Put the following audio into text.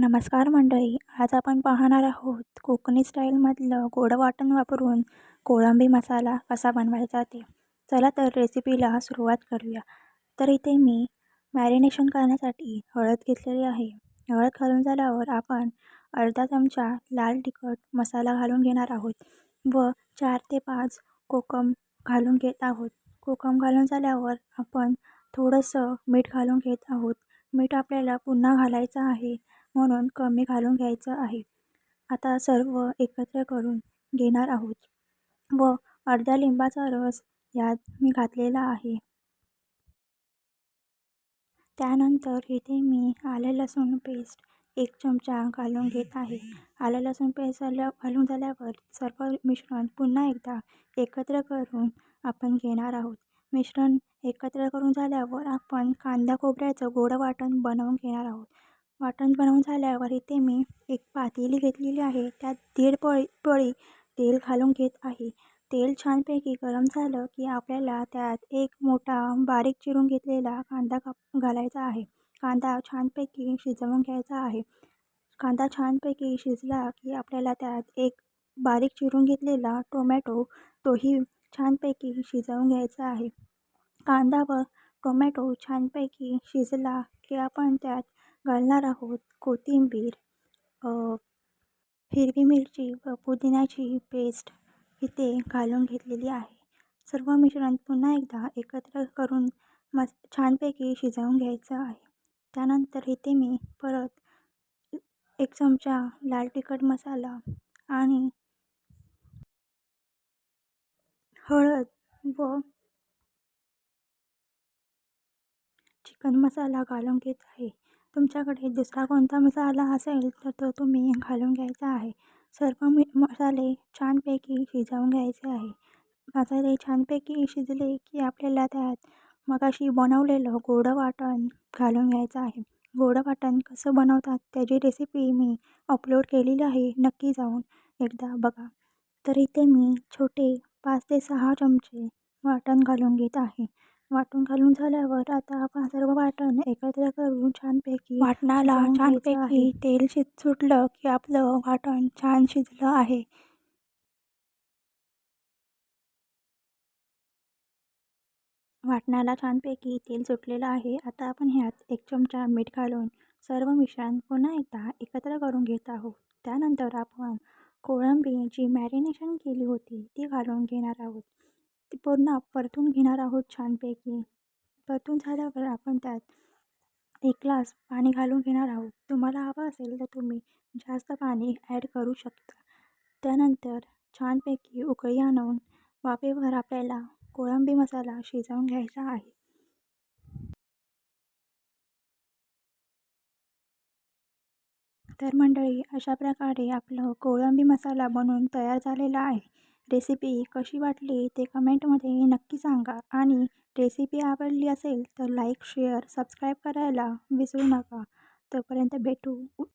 नमस्कार मंडळी आज आपण पाहणार आहोत कोकणी स्टाईलमधलं गोड वाटण वापरून कोळंबी मसाला कसा बनवायचा ते. चला तर रेसिपीला सुरुवात करूया. तर इथे मी मॅरिनेशन करण्यासाठी हळद घेतलेली आहे. हळद घालून झाल्यावर आपण अर्धा चमचा लाल तिखट मसाला घालून घेणार आहोत व चार ते पाच कोकम घालून घेत आहोत. कोकम घालून झाल्यावर आपण थोडंसं मीठ घालून घेत आहोत. मीठ आपल्याला पुन्हा घालायचं आहे. म्हणून कमी घालून घ्यायचं आहे. आता सर्व एकत्र करून घेणार आहोत. व अर्ध्या लिंबाचा रस यात मी घातलेला आहे. त्यानंतर इथे मी आले लसूण पेस्ट एक चमचा घालून घेत आहे. आलं लसूण पेस्ट झाल्या घालून झाल्यावर सर्व मिश्रण पुन्हा एकदा एकत्र करून आपण घेणार आहोत. मिश्रण एकत्र करून झाल्यावर आपण कांदा खोबऱ्याचं गोड वाटण बनवून घेणार आहोत. वाटण बनवून झाल्यावर इथे मी एक पातेली घेतलेली आहे. त्यात दीड पळी पळी तेल घालून घेत आहे. तेल छानपैकी गरम झालं की आपल्याला त्यात एक मोठा बारीक चिरून घेतलेला कांदा काप घालायचा आहे. कांदा छानपैकी शिजवून घ्यायचा आहे. कांदा छानपैकी शिजला की आपल्याला त्यात एक बारीक चिरून घेतलेला टोमॅटो तोही छानपैकी शिजवून घ्यायचा आहे. कांदा व टोमॅटो छानपैकी शिजला की आपण त्यात घालणार आहोत. कोथिंबीर हिरवी मिरची व पुदिन्याची पेस्ट इथे घालून घेतलेली आहे. सर्व मिश्रण पुन्हा एकदा एकत्र करून मस् छानपैकी शिजवून घ्यायचं आहे. त्यानंतर इथे मी परत एक चमचा लाल तिखट मसाला आणि हळद व चिकन मसाला घालून घेत आहे. तुमच्याकडे दुसरा कोणता मसाला असेल तर तो तुम्ही घालून घ्यायचा आहे. सर्व मी मसाले छानपैकी शिजवून घ्यायचे आहे. मसाले छानपैकी शिजले की आपल्याला त्यात मगाशी बनवलेलं गोडं वाटण घालून घ्यायचं आहे. गोडं वाटण कसं बनवतात त्याची रेसिपी मी अपलोड केलेली आहे. नक्की जाऊन एकदा बघा. तर इथे मी छोटे पाच ते सहा चमचे वाटण घालून घेत आहे. वाटण घालून झाल्यावर आता आपण सर्व वाटण एकत्र करून छानपैकी वाटणाला छानपैकी तेल शिज सुटलं की आपलं वाटण छान शिजलं आहे. वाटणाला छानपैकी तेल सुटलेलं आहे. आता आपण ह्यात एक चमचा मीठ घालून सर्व मिश्रण पुन्हा एकदा एकत्र करून घेत आहोत. त्यानंतर आपण कोळंबी जी मॅरिनेशन केली होती ती घालून घेणार आहोत. ती पूर्ण परतून घेणार आहोत छानपैकी. परतून झाल्यावर आपण त्यात एक ग्लास पाणी घालून घेणार आहोत. तुम्हाला हवं असेल तर तुम्ही जास्त पाणी ॲड करू शकता. त्यानंतर छानपैकी उकळी आणून वाफेवर आपल्याला कोळंबी मसाला शिजवून घ्यायचा आहे. तर मंडळी अशा प्रकारे आपलं कोळंबी मसाला बनवून तयार झालेला आहे. रेसिपी कशी वाटली ते कमेंटमध्ये नक्की सांगा. आणि रेसिपी आवडली असेल तर लाईक शेअर सबस्क्राईब करायला विसरू नका. तोपर्यंत भेटू.